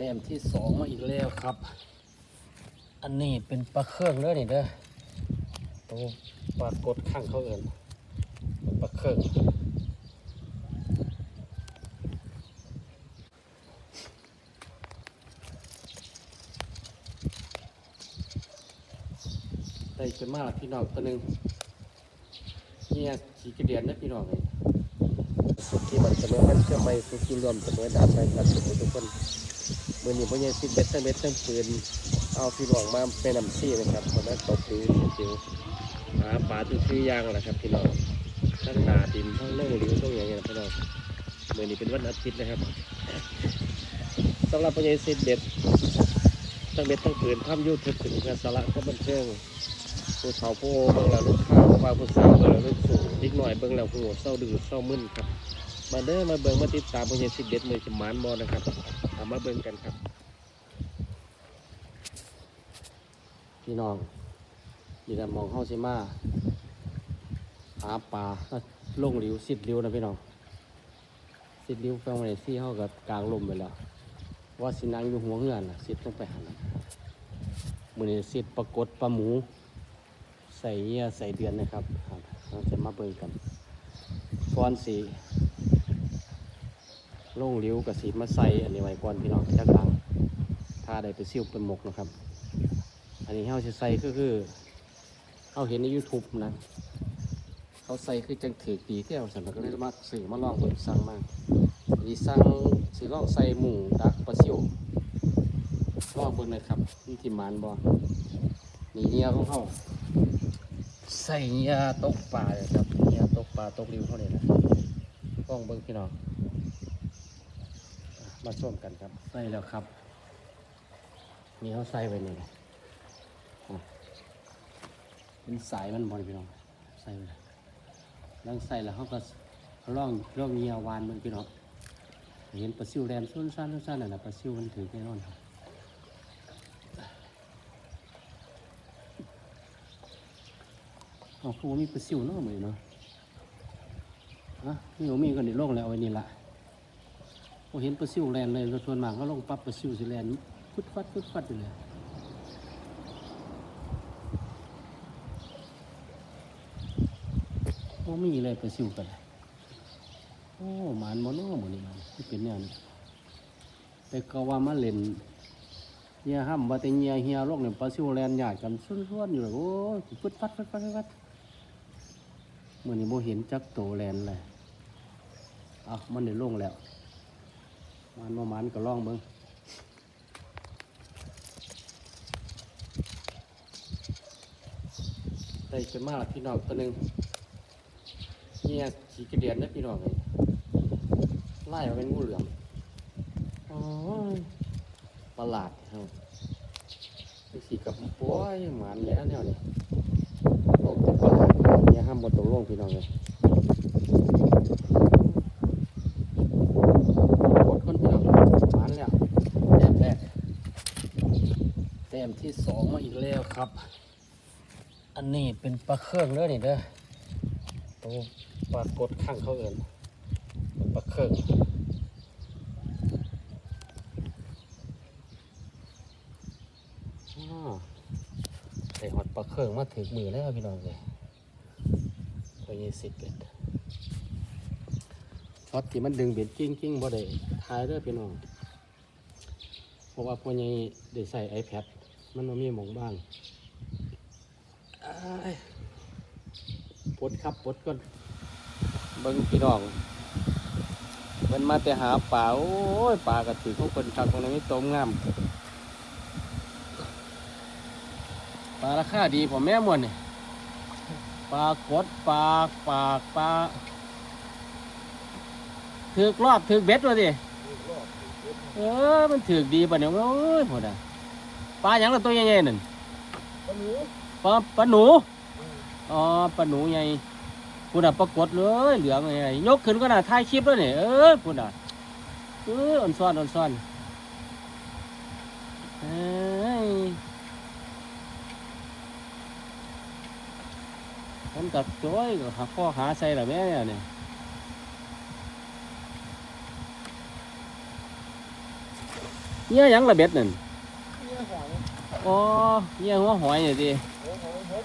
แต้มที่สองมาอีกแล้วครับ อันนี้เป็นปลาเครื่องเด้อนี่เด้อตัวปลากดข้างเขาเอินปลาเครื่องได้ขึ้นมาแล้วพี่น้องตัวหนึ่งเนี่ยสีกระเดียนนะพี่น้องเลยสุดที่มันเสมอมันเชื่อไม่สุดที่รวมเสมอดาบไปกันทุกทุกคน มือนี้พ่อใหญ่สิบเบ็ดทั้งเบ็ดทั้งปืนเอาพี่น้องมาเป็นนำซี่นะครับเพราะนั้นตกปืนจิวหาปลาทุกที่ย่างแหละครับพี่น้องทั้งนาดินทั้งเล่งหลิวต้องอย่างเงี้ยนะพี่น้องมือนี้เป็นวันอาทิตย์นะครับสำหรับพ่อใหญ่สิบเบ็ดทั้งเบ็ดทั้งปืนทำยูทูบถึงงานสาระก็บันเทิงผู้เฒ่าผู้เบิ่งแล้วลูกค้าว่าผู้สาวเบิ่งแล้วลูกสูงนิดหน่อยเบิ่งแล้วหัวเศร้าดื้อเศร้ามึนครับ มาเด้อมาเบิ่งมาติดตามพญาสิเด็ดมือจะมานบอนะครับ เอามาเบิ่งกันครับ พี่น้องนี่แหละมองเข้าสิมาหาปลาลงหลิวสิบหลิวนะพี่น้องสิบหลิวแฟงไว้ที่เข้ากับกลางลมไปแล้วว่าสินังอยู่หัวเงื่อนนะสิบต้องไปหันมือนี้สิบปรากฏปลาหมู ใส่เยี่ยใส่เดือนนะครับครับเราจะมาเบิ่งกันฟอนสี ลงหลิ้วกับสีมาใส่อันนี้ไว้ก่อนพี่น้องจากหลังถ้าได้ไปซิ่วเป็นหมกนะครับ อันนี้เขาจะใส่ก็คือเขาเห็นใน YouTube นะเขาใส่คือจังถือปีเที่เราสันก็เลยมาสื่อมาลองเปิดสั่งมาอันนี้สั่งสีลองใส่หมูดักปลาซิวลองเบิ่งนะครับนี่ที่มานบอนี่เนียของเขาใส่ยตกปลาเลยครับยตกปลาตกริ้วเขาเนี่ยนะกล้องเบิ้งพี่น้อง มาชมกันครับ ใส่แล้วครับ นี่เขาใส่ไว้นี่นะอะเป็นสายมันบอลพี่น้อง ใส่ไว้เลยแล้วใส่แล้วเขาก็ล่องล่องเงียวานมันพี่น้อง เห็นปลาซิวแรมส้นสั้นส้นสั้นน่ะนะปลาซิวมันถือแน่นอนครับเอาคือว่ามีปลาซิวเนาะมือนเนาะฮะนี่ผมมีคนในโลกแล้วเอาไว้นี่ละ พอเห็นปลาซิวแลนเลยส่วนมากเขาลงปั๊บปลาซิวสิแลนฟุดฟัดฟุดฟัดไปเลยโอ้มีเลยปลาซิวกันเลยโอ้หมันมันเนาหมันนี่มันที่เป็นเนี่ยนี่แต่ก็ว่ามาเล่นเฮียห้ำว่าแต่เฮียเฮียโลกเนี่ยปลาซิวแลนหยาดกันส่วนๆอยู่เลยโอ้ฟุดฟัดฟุดฟัดฟุดฟัดเมื่อนี้โมเห็นจักโตแลนเลยเอามันได้ลงแล้ว มันมามันก็ล่องเบิ้งได้ขึ้นมาแล้วพี่น้องตัวหนึ่งเนี่ยสีกระเดียนนะพี่น้องเลยไล่มาเป็นงูเหลือมโอ้ยประหลาดครับไอ้สีกับโอ้ยหมันแล้วเนี่ยนี่โอ้เป็นประหลาดเนี่ยห้ามบนตรงลงพี่น้องเลย กดคนพี่น้องมานแล้วแต้มแรกแต้ มที่สองมาอีกแล้วครับ อันนี้เป็นปลาเครื่องเด้อนี่เด้อตัวปลากดข้างเขาเอินปลาเครื่องอใส่หอดปลาเครื่องมาถึงมือแล้วพี่น้องเลยตัวยี่สิบเอ็ดช็อตที่มันดึงเบ็ดกิ้งกิ้งบ่ได้ถ่ายเด้อพี่น้อง เพราะว่าพวกนี้ได้ใส่ iPad มันบ่มีหมองบ้างอ้ายปลดครับปลดก่อนเบิ่งพี่น้องเพิ่นมาแต่หาปลาโอ้ยปลากระถือของคนคักของนี้ตมงามปลาราคาดีผมแม่มวนนี่ปลากดปลาปากปลาถือกรอบถือกเบ็ดวะดิเออมันถือกดีป่ะเนี่ยโอ้ยหมดอะ ปลาอย่างละตัวใหญ่ๆนั่นปลาปลาหนูอ๋อปลาหนูใหญ่พูดอะปรากฏเลยเหลืองไงยกขึ้นก็น่ะถ่ายคลิปแล้วเนี่ยเออพูดอะเอออ่อนซ้อนอ่อนซ้อนเอ้ยมันกับจ้อยก็หาข้อหาใส่ละแม่เนี่ยโเงี้ยหยังระเบ็ดนั่นเนี่ยหอย อ๋อเงี้ยหัวหอยนี่ดิหัวหอย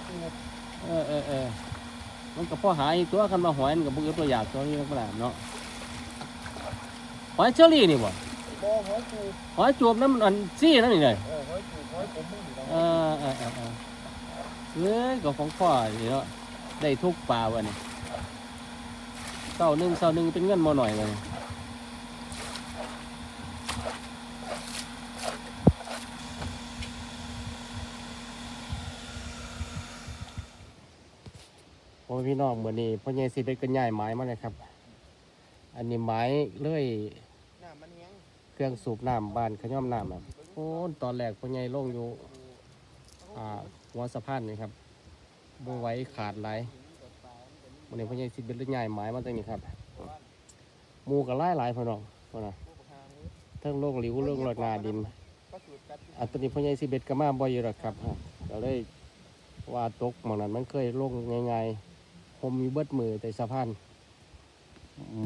เออเออเออมันก็พอหายตัวกันมาหอยมันกับบุกตัวอยากตัวนี้มันก็ได้เนาะหอยเชอรี่นี่บ่หอยจูบหอยจูบน้ำมันอันซี่นั่นนี่เลยเออหอยจูบหอยผมเออเออเออเออเอ้ยก็ของพ่อนี่เนาะได้ทุกปลาวันนี้เศร้าหนึ่งเศร้าหนึ่งเป็นเงินมาหน่อยเลย โอ้ยพี่น้องเหมือนนี้พ่อใหญ่สิเป็นกันใหญ่ไม้มาเลยครับ อันนี้ไม้เลื่อยเครื่องสูบน้ำบานขย่อมน้ำครับโอ้ตอนแรกพ่อใหญ่ลงอยู่อ่าหัวสะพานนี่ครับบไหว้ขาดไหลวันนี้พ่อใหญ่สิเป็นเรื่องใหญ่ไม้มาตรงนี้ครับมูกับไล่หลายพ่อน้องพ่อนะเทั้งโลกหลิวเรื่องรอดนาดินอันตัวนี้พ่อใหญ่สิเบ็ดก็มาบ่อยอยู่หรอกครับก็เลยว่าตกหมองนั้นมันเคยลงง่ายๆ ผมมีเบิดมือแต่สะพาน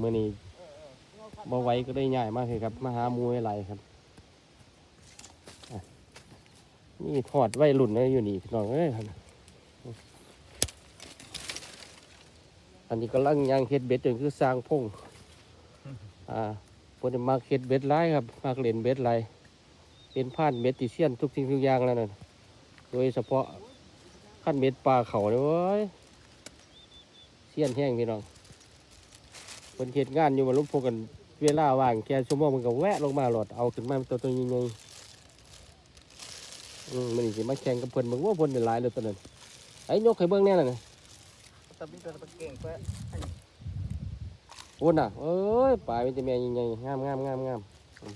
มื่อนี้บ่ไหว้ก็ได้ง่ายมากเลยครับมาหาหมูหลายครับอะนี่ทอดไว้รุ่นเลยอยู่นี่พี่น้องเอ้ยครับอันนี้ก็ลังยางเฮ็ดเบ็ดจนคือสร้างพงอ่าเพิ่นมักเฮ็ดเบ็ดหลายครับมักเล่นเบ็ดหลายเป็นผ่านเม็ดติเซียนทุกสิ่งทุกอย่างแล้วนั่นโดยเฉพาะขั้นเม็ดปลาเขาเลยเว้ยเซี ยนแห้งพี่น้องเป็นเหตุงานอยู่มาลุกพวกกันเวลาว่างแค่ชั่วโมงมันก็แวะลงมาหลอดเอาขึ้นมาตัวตัวใหญ่ๆอืมมันนี่สิมาแข่งกับเพิ่นเบิ่งว่าเพิ่นได้หลายเลยตัวนั้นไอ้ยกให้เบิ่งแน่น่ะนะตะบินตัวตะเก่งไปโอ้น่ะเอ้ยปลาเป็นแต่แม่ใหญ่ๆงามงามงามงามอืม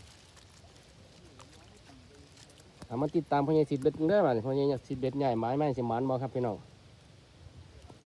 เอามาติดตามพ่อใหญ่สิทธิ์เบ็ดเด้อมาพ่อใหญ่สิทธิ์เบ็ดใหญ่ไม้ไม้สิหมานบ่ครับพี่น้อง